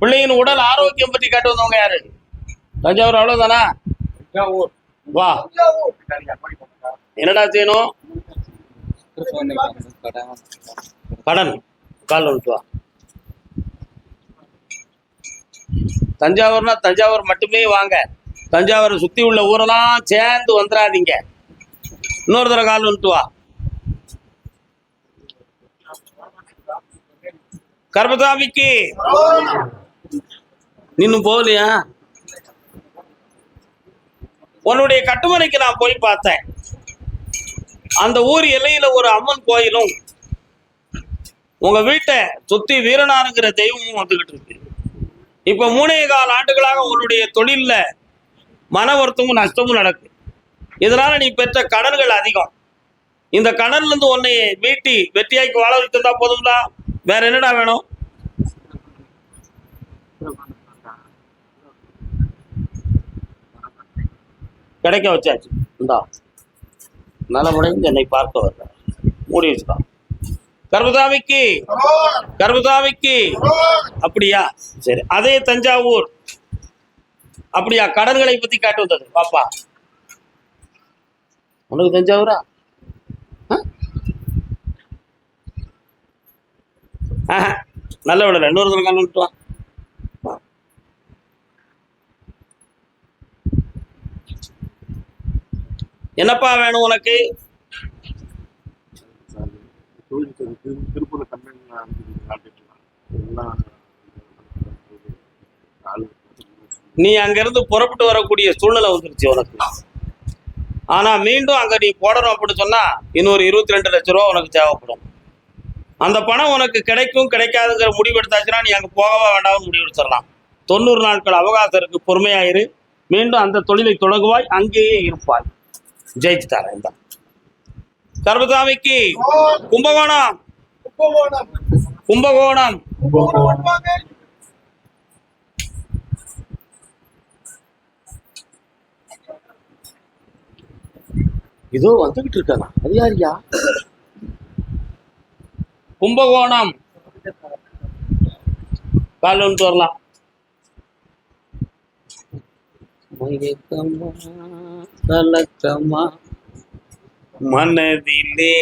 பிள்ளையின் உடல் ஆரோக்கியம் பற்றி கேட்டு வந்தவங்க யாரு? தஞ்சாவூர் அவ்வளவுதானா? வா. என்னடா செய்யணும்? கடன். கால் வா. தஞ்சாவூர்னா தஞ்சாவூர் மட்டுமே வாங்க. தஞ்சாவூரை சுத்தி உள்ள ஊரெல்லாம் சேர்ந்து வந்துடாதீங்க. இன்னொரு தடவை கால் வந்துட்டு வா. கர்மசாமிக்கு. நின்னு போகலையா? உன்னுடைய கட்டுமனைக்கு நான் போய் பார்த்தேன். அந்த ஊர் எல்லையில ஒரு அம்மன் கோயிலும் உங்க வீட்டை சுத்தி வீரனாருங்கிற தெய்வமும் வந்துகிட்டு இருக்கு. இப்ப மூணே கால் ஆண்டுகளாக உன்னுடைய தொழில்ல மன வருத்தமும் நஷ்டமும் நடக்கு. இதனால நீ பெற்ற கடன்கள் அதிகம். இந்த கடன்ல இருந்து உன்னை மீட்டி வெற்றியாக்கி வாழ வைத்திருந்தா போதும்டா. வேற என்னடா வேணும்? கிடைக்க வச்சாச்சு. இந்தா நலமுடைந்து என்னை பார்க்க வர்ற. மூடி வச்சுதான் கர்மசாமிக்கு கர்மசாமிக்கு அப்படியா? சரி. அதே தஞ்சாவூர். அப்படியா? கடல்களை பத்தி காட்டு வந்தது. பாப்பா உனக்கு தஞ்சாவூரா? நல்ல விடல இன்னொரு தடவை கண்ணு விட்டு வா வா. என்னப்பா வேணும் உனக்கு? நீ அங்கிருந்து புறப்பட்டு வரக்கூடிய சூழ்நிலை வந்துருச்சு உனக்கு. ஆனா மீண்டும் அங்க நீ போடணும் அப்படின்னு சொன்னா இன்னொரு இருபத்தி ரெண்டு லட்ச ரூபா உனக்கு தேவைப்படும். அந்த பணம் உனக்கு கிடைக்கும் கிடைக்காதுங்கிற முடிவெடுத்தாச்சுன்னா நீ அங்க போகவா வேண்டாம்னு முடிவெடுத்துடலாம் தொண்ணூறு நாட்கள் அவகாசம் இருக்கு பொறுமையாயிரு மீண்டும் அந்த தொழிலை தொடங்குவாய் அங்கேயே இருப்பாய். ஜெயிச்சு தரேன் இந்த. சர்வசாமிக்கு கும்பகோணம். கும்பகோணம். இதோ வந்துகிட்டு இருக்கானா அது யாரியா கும்பகோணம். கால் வந்துட்டு வரலாம். மயக்கமா, கலக்கமா மனதிலே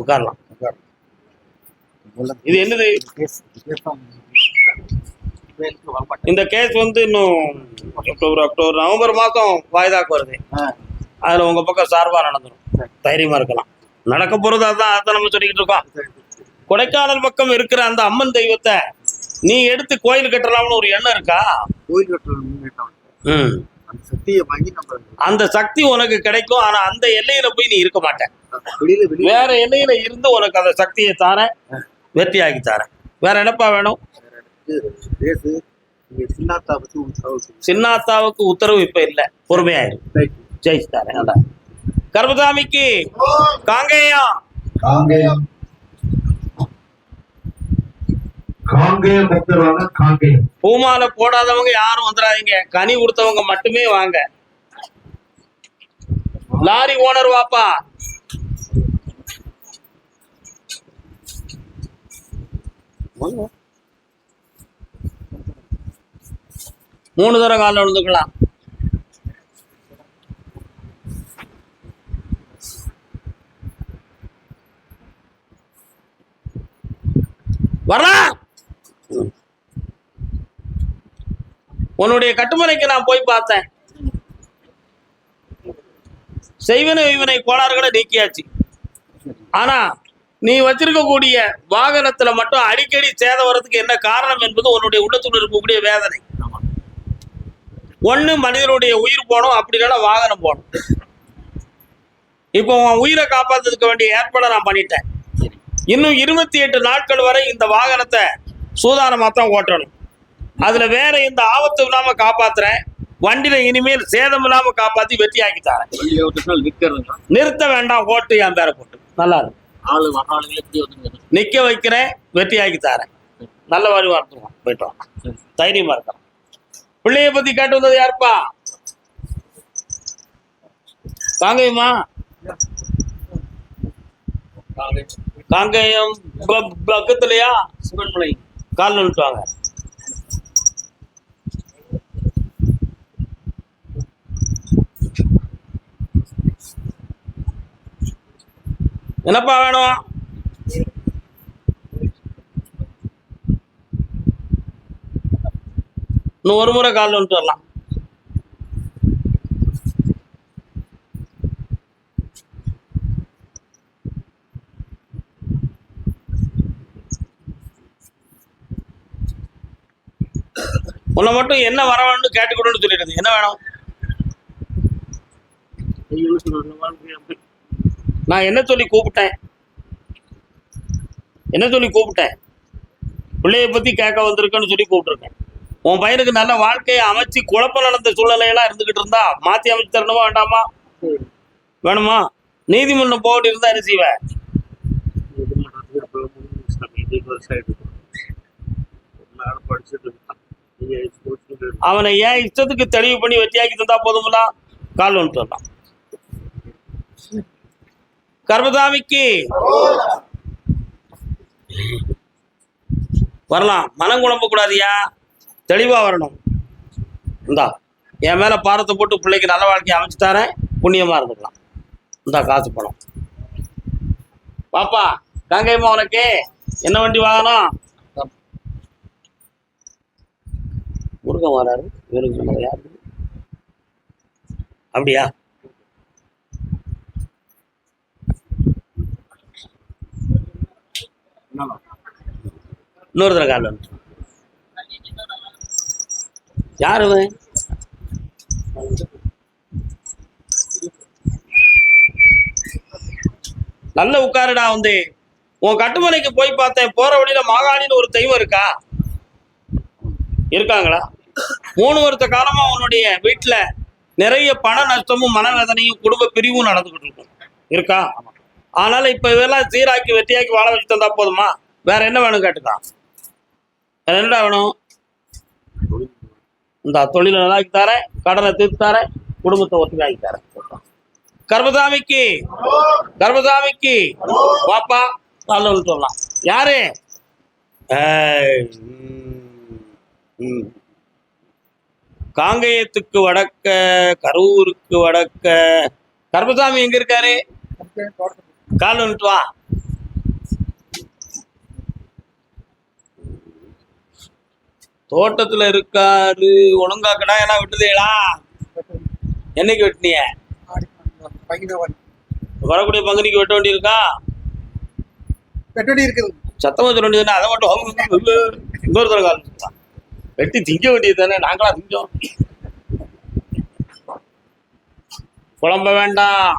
உட்காரலாம். இது என்னது? இந்த கேஸ் வந்து இன்னும் அக்டோபர் அக்டோபர் நவம்பர் மாதம் வாய்தாக்கு வருது. அதில் உங்கள் பக்கம் சார்பாக நடந்துடும் தைரியமாக இருக்கலாம். நடக்க போகிறது அதான் அதான் நம்ம சொல்லிக்கிட்டு இருக்கோம். கொடைக்கானல் பக்கம் இருக்கிற அந்த அம்மன் தெய்வத்தை நீ எடுத்து கோயில் கட்டலாம்னு ஒரு எண்ணம் இருக்கா? கோயில் கட்டுறது முன்னேற்றம் ம். அந்த சக்தி உனக்கு கிடைக்கும் ஆனா அந்த எல்லையில போய் நீ இருக்க மாட்ட. வெளியில வெளியில. வேற எல்லையில இருந்து உனக்கு அந்த சக்தியை தாரேன் வெற்றியாக்கி தாரேன் வேற என்னப்பா வேணும். சின்னாத்தாவுக்கு உத்தரவு இப்ப இல்ல. பொறுமையாயிரு. Right. ஜெயிச்சு தாரேன் அதான். கர்மசாமிக்கு. காங்கேயம். காங்கேயம். பூமால பக்தர் வாங்க காங்கேயம். போடாதவங்க யாரும் வந்துடாதீங்க. கனி கொடுத்தவங்க மட்டுமே வாங்க. லாரி ஓனர் வாப்பா. மூணு தடவை காலில் விழுந்துக்கலாம். வரலாம். உன்னுடைய கட்டுமனைக்கு நான் போய் பார்த்தேன். செய்வன இவனை கோளாறுகளை நீக்கியாச்சு. ஆனா நீ வச்சிருக்கக்கூடிய வாகனத்துல மட்டும் அடிக்கடி சேதம் வர்றதுக்கு என்ன காரணம் என்பது உன்னுடைய உள்ளத்துல இருக்கக்கூடிய வேதனை. ஒண்ணு மனிதனுடைய உயிர் போகணும் அப்படி இல்லைன்னா வாகனம் போகணும். இப்போ உன் உயிரை காப்பாத்துறதுக்கு வேண்டிய ஏற்பாடை நான் பண்ணிட்டேன். இன்னும் இருபத்தி எட்டு நாட்கள் வரை இந்த வாகனத்தை சூதானமாக தான் ஓட்டணும். அதுல வேற எந்த ஆபத்தும் இல்லாம காப்பாத்துறேன். வண்டியில இனிமேல் சேதம் இல்லாம காப்பாத்தி வெற்றியாக்கி தரேன். வண்டியை விட்டுனால நிக்கிறதுங்க நிறுத்த வேண்டாம் ஓட்டு என் பேரை போட்டு. நல்லா இருக்கு. ஆளு வகாளுங்களே இப்படி வந்துருங்க நிக்க வைக்கிறேன் வெற்றியாக்கி தரேன். நல்ல வழி வரத்துருவோம் போயிட்டு வாங்க தைரியமா இருக்கலாம் பிள்ளைய பத்தி கேட்டு வந்தது யாருப்பா? காங்கேயம்? ப- பக்கத்துலயா? சிவன்மலை. கால் நின்றுவாங்க என்னப்பா வேணும்? இன்னும் ஒரு முறை காலில் வந்துட்டு வரலாம். உன்னை மட்டும் என்ன வர வேணும்னு கேட்டுக்கணும்னு சொல்லிடுது என்ன வேணும்? நான் என்ன சொல்லி கூப்பிட்டேன்? என்ன சொல்லி கூப்பிட்டேன்? பிள்ளைய பற்றி கேட்க வந்திருக்கேன்னு சொல்லி கூப்பிட்டுருக்கேன். உன் பையனுக்கு நல்ல வாழ்க்கையை அமைச்சு குழப்பம் நடந்த சூழ்நிலையெல்லாம் இருந்துகிட்டு இருந்தா மாத்தி அமைச்சு தரணுமா வேண்டாமா? வேணுமா? நீதிமன்றம் போக இருந்தா என்ன செய்வேன் அவனை ஏன் இஷ்டத்துக்கு தெளிவு பண்ணி வெட்டியாக்கி தந்தா போதுமில்ல கால் வந்துட்டு வரலாம் கர்மதாமிக்கு வரலாம். மனம் குழம்ப கூடாதியா தெளிவா வரணும். இந்தா என் மேல பாரத்தை போட்டு பிள்ளைக்கு நல்ல வாழ்க்கையை அமைச்சு தரேன். புண்ணியமா இருந்துக்கலாம். இந்தா காசு பணம். பாப்பா காங்கேயம்மா உனக்கு என்ன வண்டி வாங்கணும் முருகன் வராரு. இவருக்கு யாரு? அப்படியா? இன்னொரு தடவை கால் வந்து. யார் நல்ல உட்காருடா வந்து. உன் கட்டுமனைக்கு போய் பார்த்தேன். போற வழியில மாகாணின்னு ஒரு தெய்வம் இருக்கா? இருக்காங்களா? மூணு வருத்த காலமா உன்னுடைய வீட்டுல நிறைய பண நஷ்டமும் மனவேதனையும் குடும்ப பிரிவும் நடந்துகிட்டு இருக்கும். இருக்கா? அதனால இப்ப இதெல்லாம் சீராக்கி வெட்டியாக்கி வாழ வச்சு தந்தா போதுமா? வேற என்ன வேணும் கேட்டுக்கலாம் வேற என்னடா வேணும்? இந்த தொழில நல்லாக்கி தரேன் கடனை தீர்த்து தரேன் குடும்பத்தை ஒத்துமையாக்கி தரேன். கர்மசாமிக்கு கர்மசாமிக்கு. வாப்பா நல்ல சொல்லலாம். யாரு? காங்கேயத்துக்கு வடக்க கரூருக்கு வடக்க. கர்மசாமி எங்க இருக்காரு? கால் வந்துட்டு வா. தோட்டத்துல இருக்காரு ஒழுங்கா கடா எல்லாம் விட்டுதேடா என்னைக்கு வெட்டினிய வரக்கூடிய பங்குனிக்கு வெட்ட வேண்டியிருக்கா? கட்டடி இருக்குது சத்தமா சொல்ல வேண்டியதுன்னா அதை மட்டும் இன்னொரு தடவை கால். வெட்டி திங்க வேண்டியது தானே நாங்களா திங்கோம் குழம்ப வேண்டாம்.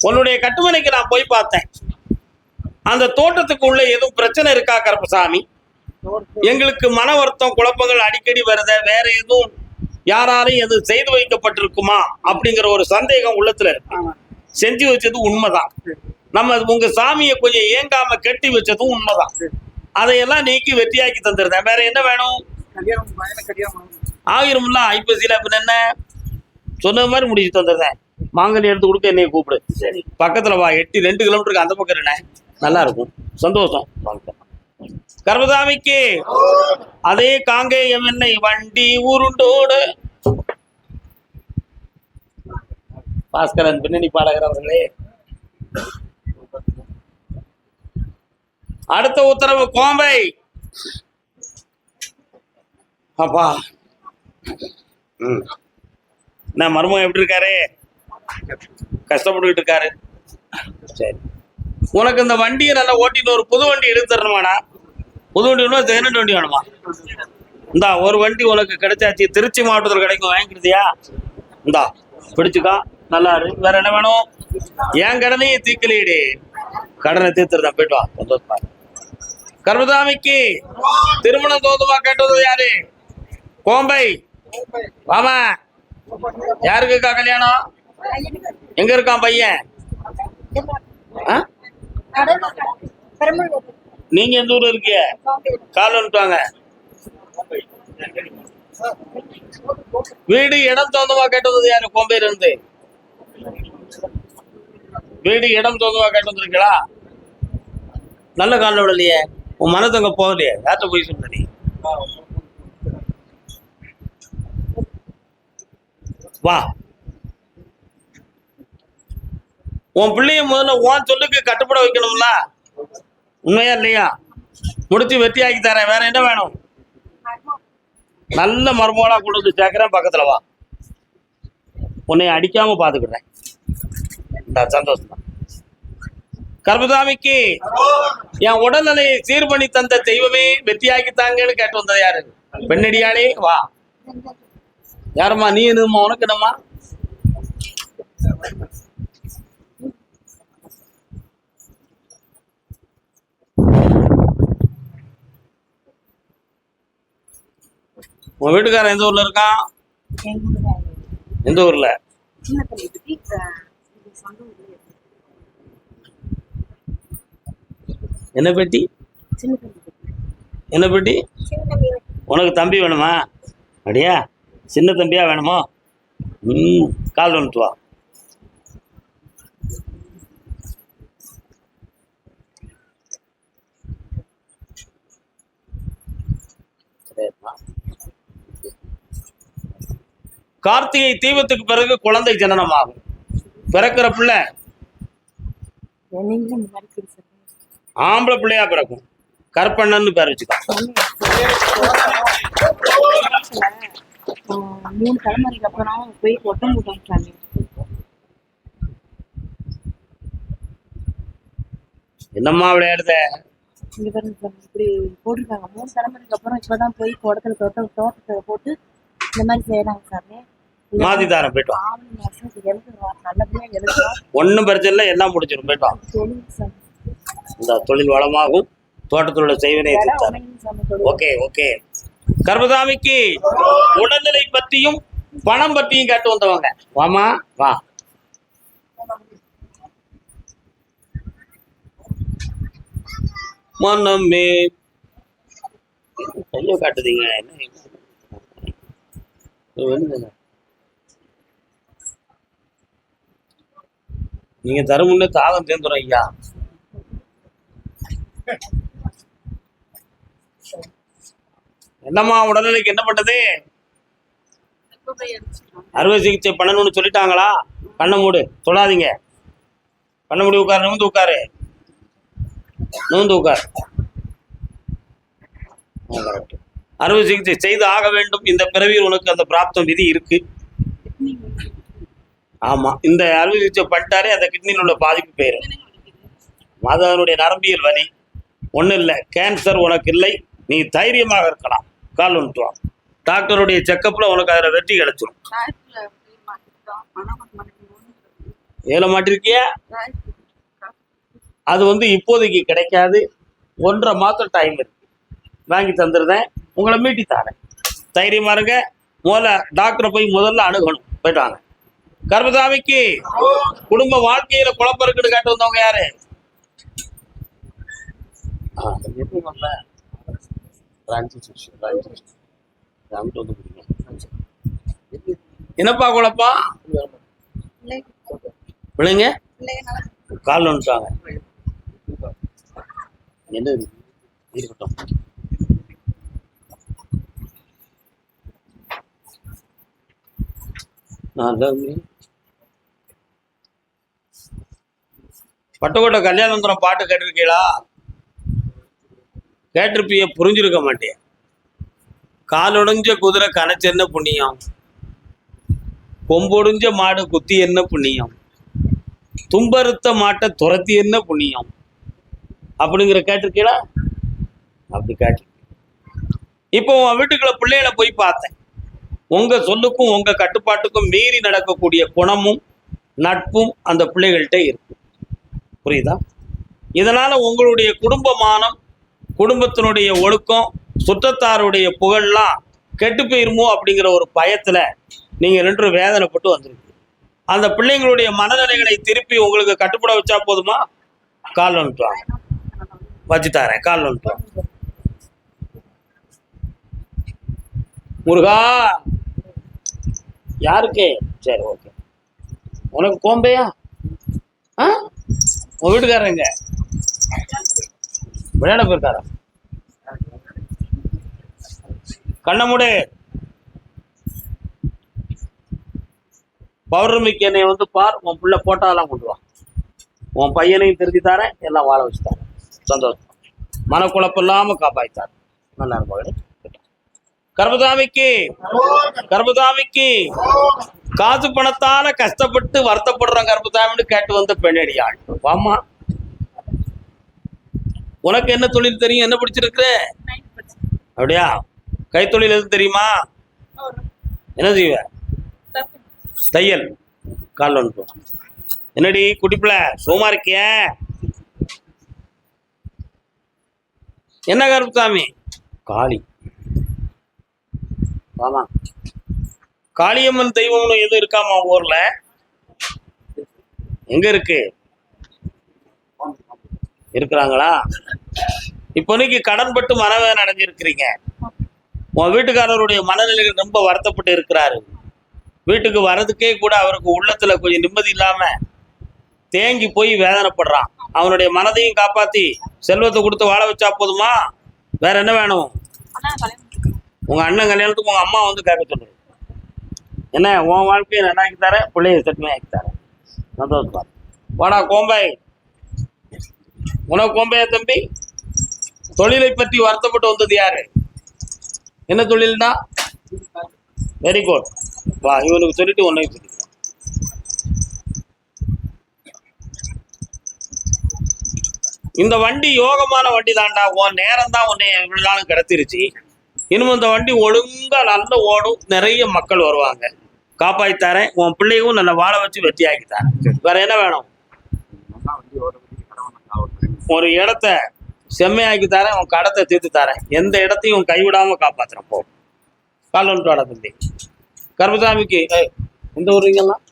உன்னுடைய கட்டுமனைக்கு நான் போய் பார்த்தேன். அந்த தோட்டத்துக்கு உள்ள எதுவும் பிரச்சனை இருக்கா கருப்பசாமி? எங்களுக்கு மன வருத்தம் குழப்பங்கள் அடிக்கடி வருத வேற எதுவும் யாராலையும் எது செய்து வைக்கப்பட்டிருக்குமா அப்படிங்கிற ஒரு சந்தேகம் உள்ளத்துல இருக்கு. செஞ்சு வச்சது உண்மைதான். நம்ம உங்க சாமியை கொஞ்சம் ஏங்காம கட்டி வச்சதும் உண்மைதான். அதையெல்லாம் நீக்கி வெற்றியாக்கி தந்துருந்தேன். வேற என்ன வேணும்? ஆகிரும்ல ஐப்பசியில என்ன? சொன்னது மாதிரி முடிச்சு தந்துருந்தேன் மாங்கனி எடுத்து கொடுக்க என்னைய கூப்பிடு. சரி. பக்கத்துல வா எட்டு ரெண்டு கிலோமீட்டருக்கு அந்த பக்கம் இருண்ணே. நல்லா இருக்கும். சந்தோஷம். வாங்க. கர்மசாமிக்கு. அதே காங்கேயம் என்னை வண்டி உருண்டோடு. பாஸ்கரன் பின்னணி பாடகர் அவர்களே அடுத்த உத்தரவு கோம்பை. அப்பா. ம். என்ன மருமகன் எப்படி இருக்காரு? கஷ்டப்பட்டுக்கிட்டு இருக்காரு. சரி. உனக்கு இந்த வண்டியை நல்லா ஓட்டிட்டு ஒரு புது வண்டி எடுத்து தரணுமாடா? புது வண்டி வேணுமா செகண்ட் வண்டி வேணுமா? இந்தா ஒரு வண்டி உனக்கு கிடைச்சாச்சு. திருச்சி மாவட்டத்தில் கிடைக்கும். வாங்கிக்கிட்டியா இந்தா பிடிச்சுக்கா. நல்லா இருக்கு வேற என்ன வேணும்? என் கடனையும் தீக்கலீடு கடனை தீர்த்துருதான் போயிட்டு வா. சந்தோஷமா இரு. கர்மதாமிக்கு திருமணம் தோதுமா கேட்டது யாரு? கோம்பை. வாமா. யாருக்குக்கா கல்யாணம்? எங்க இருக்கான் பையன்? நீங்க எந்த ஊர்ல இருக்கீங்க? கால் வந்துட்டாங்க. வீடு இடம் தகுந்தமா கேட்டது யாரு? கோம்பேர் இருந்து வீடு இடம் தோந்தவா கேட்டு வந்திருக்கீங்களா? நல்ல காலில் விடலையே. உன் மனது போகலையே. யார்கிட்ட போய் சொல்ல நீ? வா. உன் பிள்ளைய முதல்ல உன் சொல்லுக்கு கட்டுப்பட வைக்கணும்ல? உண்மையா இல்லையா? முடிச்சு வெட்டியாக்கி தரேன். வேற என்ன வேணும்? நல்ல மருமகளா கொண்டு வந்து சேர்க்கிறேன். பக்கத்துல வா. உன்னை அடிக்காம பாத்துக்கிறேன் சந்தோஷம். தான் கர்மதாமிக்கு என் உடல்நிலையை சீர் பண்ணி தந்த தெய்வமே வெற்றியாக்கி தாங்கன்னு கேட்டு வந்தது யாரு? பெண்ணடியாளே வா. யாரும்மா நீ என்னம்மா உனக்கு என்னம்மா? உன் வீட்டுக்காரன் எந்த ஊர்ல இருக்கான்? எந்த ஊர்ல. என்ன பெட்டி. என்ன பெட்டி. உனக்கு தம்பி வேணுமா? அப்படியா? சின்ன தம்பியா வேணுமா? ம். கால் வந்துட்டு வா. கார்த்திகை தீபத்துக்கு பிறகு குழந்தை ஜனனமாகும். பிறக்கிற பிள்ளை. ஆம்பளை பிள்ளையா பிறக்கும். கற்பண்ணன்னு பேர் வச்சுக்கோ. மூணு தலைமுறைக்கு அப்புறம் போய் ஒட்டம் போட்டோம் சாமி என்னம்மா விளையாடுத இங்க பாருங்க இப்படி போட்டிருக்காங்க. மூணு தலைமுறைக்கு அப்புறம் இப்பதான் போய் தோட்டத்துல தோட்டம் தோட்டத்துல போட்டு இந்த மாதிரி செய்யறாங்க சாமி. மாத்தி தாரேன் போயிட்டு வா. ஆவணி மாசம் இது எழுதுறோம். நல்லபடியா எழுதுறோம். ஒன்றும் பிரச்சனை இல்லை எல்லாம் முடிச்சிடும் போயிட்டு வா. தொழில் சாமி. இந்த தொழில் வளமாகும். தோட்டத்தில் உள்ள செய்வினை ஓகே ஓகே. கர்மதாமிக்கு உடல்நிலை பத்தியும் பணம் பத்தியும் கேட்டு வந்தவங்க. வாமா வா. மனமே. கையை காட்டுதீங்க. நீங்க தருமுன்னே தாகம் தேர்ந்துடும் ஐயா. என்னம்மா உடல்நிலைக்கு என்ன பண்ணது அறுவை சிகிச்சை பண்ணணும்னு சொல்லிட்டாங்களா? பண்ண மூடு சொல்லாதீங்க பண்ண முடியும் உட்காரு நிமிந்து உட்காரு. நிமிந்து உட்காரு. அறுவை சிகிச்சை செய்து ஆக வேண்டும். இந்த பிறவியில் உனக்கு அந்த பிராப்தம் விதி இருக்கு. ஆமா இந்த அறுவை சிகிச்சை பண்ணிட்டாலே அந்த கிட்னியில் உள்ள பாதிப்பு போயிடும் அது அதனுடைய நரம்பியல் வலி. ஒன்றும் இல்லை கேன்சர் உனக்கு இல்லை. நீ தைரியமாக இருக்கலாம். கால் வந்துட்டு டாக்டருடைய செக்கப்பில் உனக்கு அதில் வெற்றி கிடைச்சிரும். ஏழை மாட்டிருக்கியா? அது வந்து இப்போதைக்கு கிடைக்காது. ஒன்றரை மாதம் டைம் இருக்கு. வாங்கி தந்துருந்தேன் உங்களை மீட்டி தரேன். தைரியமா இருங்க. முதல்ல டாக்டரை போய் முதல்ல அணுகணும். போயிட்டு வாங்க. கர்மசாமிக்கு குடும்ப வாழ்க்கையில குழப்பம் இருக்குன்னு கேட்டு வந்தவங்க யாரு? ஆ, எப்படி வரல? ஒரு வந்து பிடிங்க. என்னப்பா குழப்பா பிள்ளைங்க கால் வந்துட்டாங்க என்ன இருக்கட்டும் பட்டுக்கோட்டை கல்யாணம் பாட்டு கேட்டிருக்கீங்களா? கேட்டிருப்பிய புரிஞ்சிருக்க மாட்டேன். காலொடைஞ்ச குதிரை கணச்சு என்ன புண்ணியம்? கொம்பொடிஞ்ச மாடு குத்தி என்ன புண்ணியம்? தும்பறுத்த மாட்டை துரத்தி என்ன புண்ணியம்? அப்படிங்கிற கேட்டிருக்கீங்களா அப்படி கேட்டு இப்போ உன் வீட்டுக்குள்ள பிள்ளைகளை போய் பார்த்தேன். உங்க சொல்லுக்கும் உங்க கட்டுப்பாட்டுக்கும் மீறி நடக்கக்கூடிய குணமும் நட்பும் அந்த பிள்ளைகள்கிட்ட இருக்கு. புரியுதா? இதனால உங்களுடைய குடும்பமானம் குடும்பத்தினுடைய ஒழுக்கம் சுற்றத்தாருடைய புகழ்லாம் கெட்டு போயிருமோ அப்படிங்கிற ஒரு பயத்துல நீங்க ரெண்டு வேதனைப்பட்டு வந்திருக்கு அந்த பிள்ளைங்களுடைய மனநிலைகளை திருப்பி உங்களுக்கு கட்டுப்பட வச்சா போதுமா? கால் வந்துட்டு வாங்க. வச்சு தரேன். கால் வந்துட்டு முருகா! யாருக்கு? சரி ஓகே. உனக்கு கோம்பையா? ஆ? உன் வீட்டுக்காரங்க விளையாட போயிருக்காரா? கண்ணமுடே. பௌர்ணமிக்கு என்னை வந்து பார் உன் பிள்ளை போட்டாலாம் கொண்டு வா. உன் பையனையும் திருத்தி தரேன் எல்லாம் வாழ வச்சு தரேன். சந்தோஷம். மனக்குழப்பம் இல்லாம காப்பாய்த்தார் நல்லா இருப்பாங்க கர்பதாமிக்கு கர்பதாமிக்கு காசு பணத்தால கஷ்டப்பட்டு வருத்தப்படுற கர்பதாமின்னு கேட்டு வந்த பெண்ணடியாள் வாமா உனக்கு என்ன தொழில் தெரியும்? என்ன பிடிச்சிருக்கு அப்படியா? கைத்தொழில் எதுவும் தெரியுமா? என்ன செய்வ? தையல். கால் ஒன்று என்னடி குட்டிப்புல சும்மா இருக்கிய? என்ன கருப்புசாமி? காளி. ஆமா. காளியம்மன் தெய்வம்னு எதுவும் இருக்காமா உங்க ஊர்ல? எங்க இருக்கு? இருக்கிறாங்களா? இப்போதைக்கு கடன்பட்டு மனவேதனை அடைஞ்சிருக்கிறீங்க. உன் வீட்டுக்காரருடைய மனநிலைகள் ரொம்ப வருத்தப்பட்டு இருக்கிறாரு. வீட்டுக்கு வர்றதுக்கே கூட அவருக்கு உள்ளத்துல கொஞ்சம் நிம்மதி இல்லாம தேங்கி போய் வேதனைப்படுறான். அவனுடைய மனதையும் காப்பாத்தி செல்வத்தை கொடுத்து வாழ வச்சா போதுமா? வேற என்ன வேணும்? உங்க அண்ணன் கல்யாணத்துக்கு உங்க அம்மா வந்து கேட்க சொல்லு என்ன உன் வாழ்க்கையை நல்லாக்கி தரேன் பிள்ளைய செட்டுமே ஆக்கி தரேன் சந்தோஷம். வாடா கோம்பாய் உனக்கு கோம்பையா தம்பி? தொழிலை பற்றி வருத்தப்பட்டு வந்தது யாரு? என்ன தொழில்னா? வெரி குட் வா இவனுக்கு சொல்லிட்டு உன்னையும் சொல்லிக்கலாம் இந்த வண்டி யோகமான வண்டி தான்டா உன் நேரம் தான் உன்னை இவ்வளவு நாளும் கிடத்திருச்சு. இன்னும் இந்த வண்டி ஒழுங்கா நல்லா ஓடும். நிறைய மக்கள் வருவாங்க. காப்பாத்தி தரேன். உன் பிள்ளையும் நல்லா வாழ வச்சு வெற்றியாக்கி தரேன். வேற என்ன வேணும்? ஒரு இடத்த செம்மையாக்கி தரேன் உன் கடத்தை தீர்த்து தரேன். எந்த இடத்தையும் கைவிடாம காப்பாத்துறேன். போ. கால் தம்பி. கர்மசாமிக்கு எந்த ஊருங்கெல்லாம்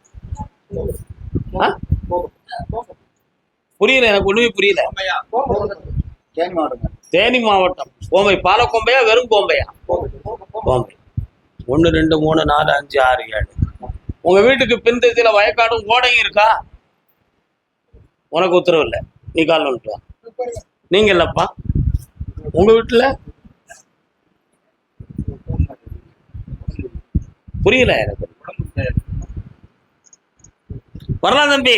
புரியல எனக்கு ஒண்ணுமே புரியல. தேனி மாவட்டம். தேனி மாவட்டம் கோம்பை பாலக்கோம்பையா வெறும் கோம்பையா? கோம்பை. ஒன்று ரெண்டு மூணு நாலு அஞ்சு ஆறு ஏழு. உங்க வீட்டுக்கு பின் திசையில வயக்காடும் ஓடையும் இருக்கா? உனக்கு உத்தரவு இல்லை. நீ கால் வந்துட்டு நீங்க இல்லப்பா உங்க வீட்டுல புரியல எனக்கு. வரலாம் தம்பி.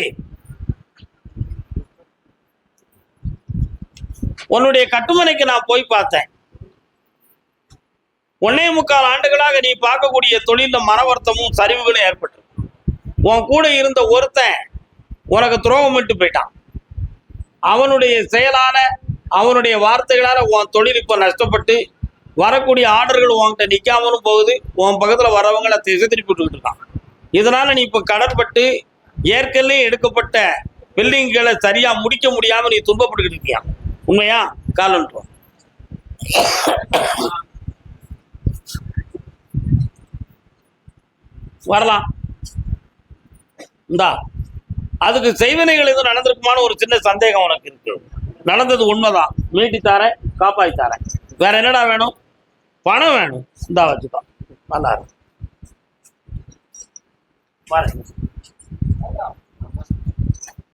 உன்னுடைய கட்டுமனைக்கு நான் போய் பார்த்தேன். ஒன்னே முக்கால் ஆண்டுகளாக நீ பார்க்கக்கூடிய தொழில மனவர்த்தமும் சரிவுகளும் ஏற்பட்டு உன் கூட இருந்த ஒருத்தன் உனக்கு துரோகம் விட்டு போயிட்டான். அவனுடைய செயலால அவனுடைய வார்த்தைகளால உன் தொழில் இப்போ நஷ்டப்பட்டு வரக்கூடிய ஆர்டர்கள் உன்கிட்ட நிற்காமலும் போகுது உன் பக்கத்தில் வரவங்களை திசை திருப்பி இருக்கான். இதனால நீ இப்போ கடற்பட்டு ஏற்கனவே எடுக்கப்பட்ட பில்டிங்களை சரியா முடிக்க முடியாம நீ துன்பப்பட்டுக்கிட்டு இருக்கியா? உண்மையா? காலன்ட்டு வரலாம். இந்தா. அதுக்கு செய்வினைகள் எதுவும் நடந்திருக்குமான்னு ஒரு சின்ன சந்தேகம் உனக்கு இருக்கு. நடந்தது உண்மைதான். மீட்டி தாரேன் காப்பாய் தாரேன். வேற என்னடா வேணும்? பணம் வேணும். இந்தா வச்சுதான் நல்லா இருக்கு.